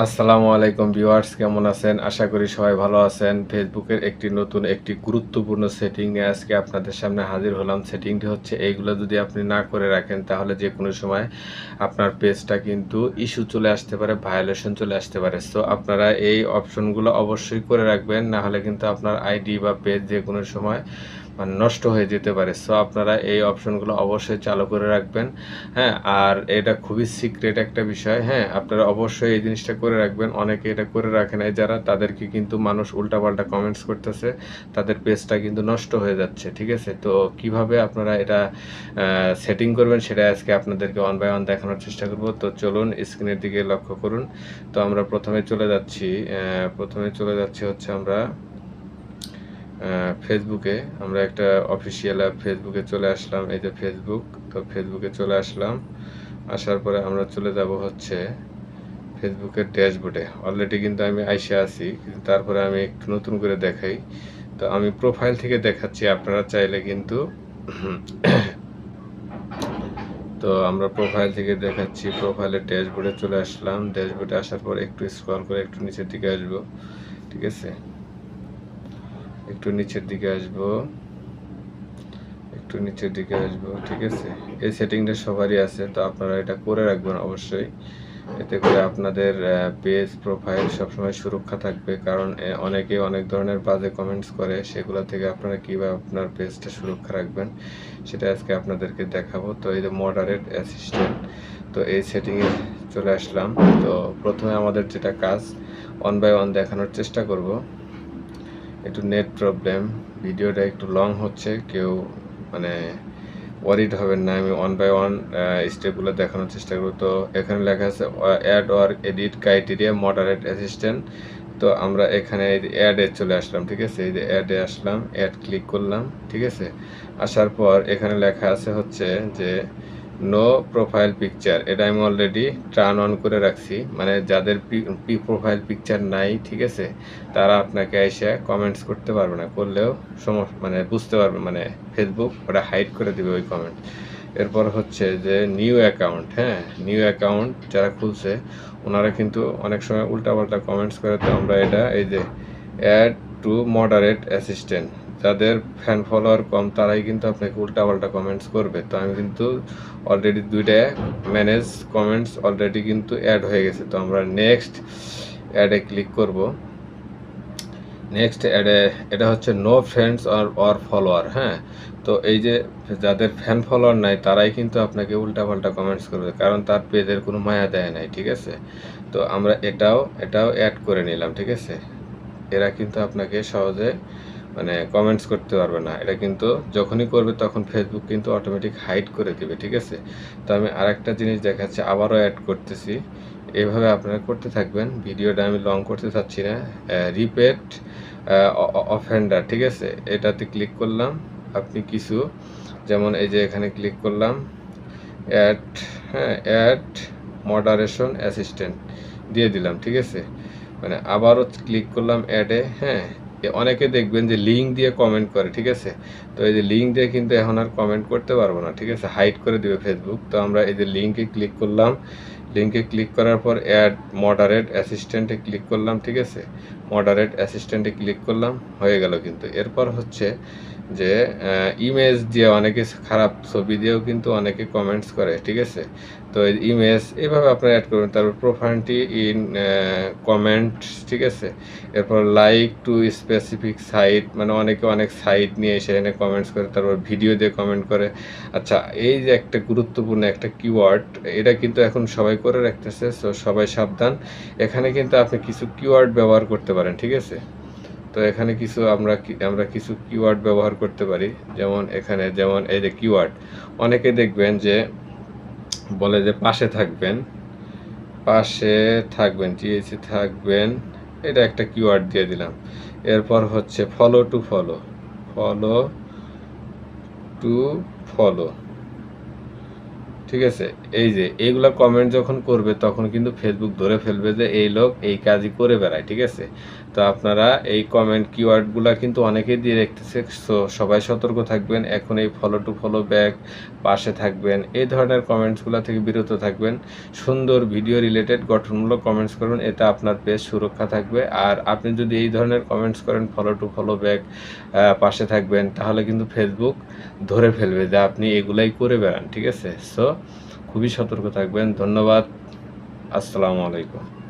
আসসালামু আলাইকুম ভিউয়ার্স, কেমন আছেন? আশা করি সবাই ভালো আছেন। ফেসবুকের একটি নতুন, একটি গুরুত্বপূর্ণ সেটিং নিয়ে আজকে আপনাদের সামনে হাজির হলাম। সেটিংটি হচ্ছে এইগুলো যদি আপনি না করে রাখেন, তাহলে যে কোনো সময় আপনার পেজটা কিন্তু ইস্যু চলে আসতে পারে ভায়োলেশন চলে আসতে পারে। সো আপনারা এই অপশনগুলো অবশ্যই করে রাখবেন, না হলে কিন্তু আপনার আইডি বা পেজ যে কোনো সময় নষ্ট হয়ে যেতে পারে। সো আপনারা এই অপশনগুলো অবশ্যই চালু করে রাখবেন। হ্যাঁ আর এটা খুবই সিক্রেট একটা বিষয়। হ্যাঁ আপনারা অবশ্যই এই জিনিসটা করে রাখবেন। অনেকে এটা করে রাখে নাই। যারা, তাদেরকে কিন্তু মানুষ উল্টাপাল্টা কমেন্টস করতেছে। তাদের পেজটা কিন্তু নষ্ট হয়ে যাচ্ছে, ঠিক আছে? তো কীভাবে আপনারা এটা সেটিং করবেন সেটা আজকে আপনাদেরকে ওয়ান বাই ওয়ান দেখানোর চেষ্টা করব। তো চলুন স্ক্রিনের দিকে লক্ষ্য করুন। তো আমরা প্রথমে চলে যাচ্ছি প্রথমে চলে যাচ্ছি হচ্ছে আমরা ফেসবুকে আমরা একটা অফিসিয়াল অ্যাপ ফেসবুকে চলে আসলাম। এই যে ফেসবুক তো ফেসবুকে চলে আসলাম। আসার পরে আমরা চলে যাব হচ্ছে ফেসবুকের ড্যাশবোর্ডে অলরেডি কিন্তু আমি আইসে আছি তারপরে আমি একটু নতুন করে দেখাই। তো আমি প্রোফাইল থেকে দেখাচ্ছি, আপনারা চাইলে কিন্তু তো আমরা প্রোফাইল থেকে দেখাচ্ছি প্রোফাইলের ড্যাশবোর্ডে চলে আসলাম। ড্যাশবোর্ডে আসার পর একটু স্ক্রল করে একটু নিচের দিকে আসব। ঠিক আছে? একটু নিচের দিকে আসব। একটু নিচের দিকে আসব, ঠিক আছে? এই সেটিংটা সবারই আছে, তো আপনারা এটা করে রাখবেন অবশ্যই। এতে করে আপনাদের পেজ প্রোফাইল সবসময় সুরক্ষা থাকবে, কারণ অনেকে অনেক ধরনের বাজে কমেন্টস করে, সেগুলো থেকে আপনারা কীভাবে আপনার পেজটা সুরক্ষা রাখবেন, সেটা আজকে আপনাদেরকে দেখাবো। তো এই যে মডারেট অ্যাসিস্ট্যান্ট তো এই সেটিংয়ে চলে আসলাম। তো প্রথমে আমাদের যেটা কাজ ওয়ান বাই ওয়ান দেখানোর চেষ্টা করব। একটু নেট প্রবলেম, ভিডিওটা একটু লং হচ্ছে, কেউ মানে ওয়ারিড হবেন না, আমি ওয়ান বাই ওয়ান স্টেপগুলো দেখানোর চেষ্টা করব। তো এখানে লেখা আছে add or edit criteria moderate assistant তো আমরা এখানে এই অ্যাডে চলে আসলাম, ঠিক আছে? এই যে অ্যাডে আসলাম অ্যাড ক্লিক করলাম, ঠিক আছে? আসার পর এখানে লেখা আছে হচ্ছে যে নো প্রোফাইল পিকচার এটা আমি অলরেডি টার্ন অন করে রাখছি। মানে যাদের পি প্রোফাইল পিকচার নাই, ঠিক আছে, তারা আপনাকে এসে কমেন্টস করতে পারবে না। করলেও সমস্যা মানে বুঝতে পারবে মানে ফেসবুক ওটা হাইড করে দেবে ওই কমেন্ট এরপর হচ্ছে যে নিউ অ্যাকাউন্ট হ্যাঁ নিউ অ্যাকাউন্ট যারা খুলছে, ওনারা কিন্তু অনেক সময় উল্টাপাল্টা কমেন্টস করে। তো আমরা এটা, এই যে অ্যাড টু মডারেট অ্যাসিস্ট্যান্ট যাদের ফ্যান ফলোয়ার কম, তারাই কিন্তু আপনাকে উল্টাপাল্টা কমেন্টস করবে। তো আমি কিন্তু অলরেডি দুইটা ম্যানেজ কমেন্টস অলরেডি কিন্তু অ্যাড হয়ে গেছে। তো আমরা নেক্সট অ্যাডে ক্লিক করব। নেক্সট অ্যাডে এটা হচ্ছে no friends or or follower হ্যাঁ? তো এই যে যাদের ফ্যান ফলোয়ার নাই, তারাই কিন্তু আপনাকে উল্টাপাল্টা কমেন্টস করবে, কারণ তার পেজের কোনো মায়া দেয় নাই, ঠিক আছে? তো আমরা এটাও এটাও অ্যাড করে নিলাম, ঠিক আছে? এরা কিন্তু আপনাকে সহজে মানে কমেন্টস করতে পারবে না। এটা কিন্তু যখনই করবে তখন ফেসবুক কিন্তু অটোমেটিক হাইড করে দেবে, ঠিক আছে? তো আমি আরেকটা জিনিস দেখাচ্ছি, আবারও অ্যাড করতেছি। এভাবে আপনারা করতে থাকবেন। ভিডিওটা আমি লং করতে চাচ্ছি না। রিপেট অফেন্ডার ঠিক আছে? এটাতে ক্লিক করলাম, আপনি কিছু, যেমন এই যে এখানে ক্লিক করলাম অ্যাড হ্যাঁ অ্যাড মডারেশন অ্যাসিস্ট্যান্ট দিয়ে দিলাম, ঠিক আছে? মানে আবারও ক্লিক করলাম অ্যাডে হ্যাঁ অনেকে দেখবেন যে লিঙ্ক দিয়ে কমেন্ট করে, ঠিক আছে? তো এই যে লিঙ্ক দিয়ে কিন্তু এখন আর কমেন্ট করতে পারব না, ঠিক আছে? হাইড করে দিবে ফেসবুক তো আমরা এই যে লিঙ্কে ক্লিক করলাম। লিঙ্কে ক্লিক করার পর অ্যাড মডারেট অ্যাসিস্ট্যান্টে ক্লিক করলাম, ঠিক আছে? মডারেট অ্যাসিস্ট্যান্টে ক্লিক করলাম, হয়ে গেল কিন্তু। এরপর হচ্ছে যে ইমেজ দিয়ে অনেকে খারাপ ছবি দিয়েও কিন্তু অনেকে কমেন্টস করে, ঠিক আছে? তো ইমেজ এভাবে আপনারা অ্যাড করবেন। তারপর প্রোফাইলটি ইন কমেন্ট ঠিক আছে? এরপর লাইক টু স্পেসিফিক সাইট মানে অনেকে অনেক সাইট নিয়ে এসে এনে কমেন্টস করে, তারপর ভিডিও দিয়ে কমেন্ট করে। আচ্ছা এই যে একটা গুরুত্বপূর্ণ একটা কিওয়ার্ড এটা কিন্তু এখন সবাই করে রাখতেছে সো সবাই সাবধান। এখানে কিন্তু আপনি কিছু কিওয়ার্ড ব্যবহার করতে পারেন, ঠিক আছে? তো এখানে কিছু আমরা আমরা কিছু কিওয়ার্ড ব্যবহার করতে পারি। যেমন এখানে, যেমন এই যে কিওয়ার্ড অনেকে দেখবেন যে বলে যে পাশে থাকবেন পাশে থাকবেন টিএসি থাকবেন, এটা একটা কিওয়ার্ড দিয়ে দিলাম। এরপর হচ্ছে follow to follow follow to follow ঠিক আছে? এই যে, এইগুলা কমেন্ট যখন করবে, তখন কিন্তু ফেসবুক ধরে ফেলবে যে, এই লোক এই কাজই করে বেড়ায়। ঠিক আছে? তো আপনারা এই কমেন্ট কিওয়ার্ডগুলা কিন্তু অনেকেই দিয়ে রেখতেছে সো সবাই সতর্ক থাকবেন। এখন এই ফলো টু ফলো ব্যাক পাশে থাকবেন। এই ধরনের কমেন্টসগুলো থেকে বিরত থাকবেন। সুন্দর ভিডিও রিলেটেড গঠনমূলক কমেন্টস করুন। এতে আপনার পেজ সুরক্ষা থাকবে। আর আপনি যদি এই ধরনের কমেন্টস করেন ফলো টু ফলো ব্যাক পাশে থাকবেন, তাহলে কিন্তু ফেসবুক ধরে ফেলবে যে, আপনি এগুলাই করে বেড়ান। ঠিক আছে? সো খুবই সতর্ক থাকবেন। ধন্যবাদ। আসসালামু আলাইকুম।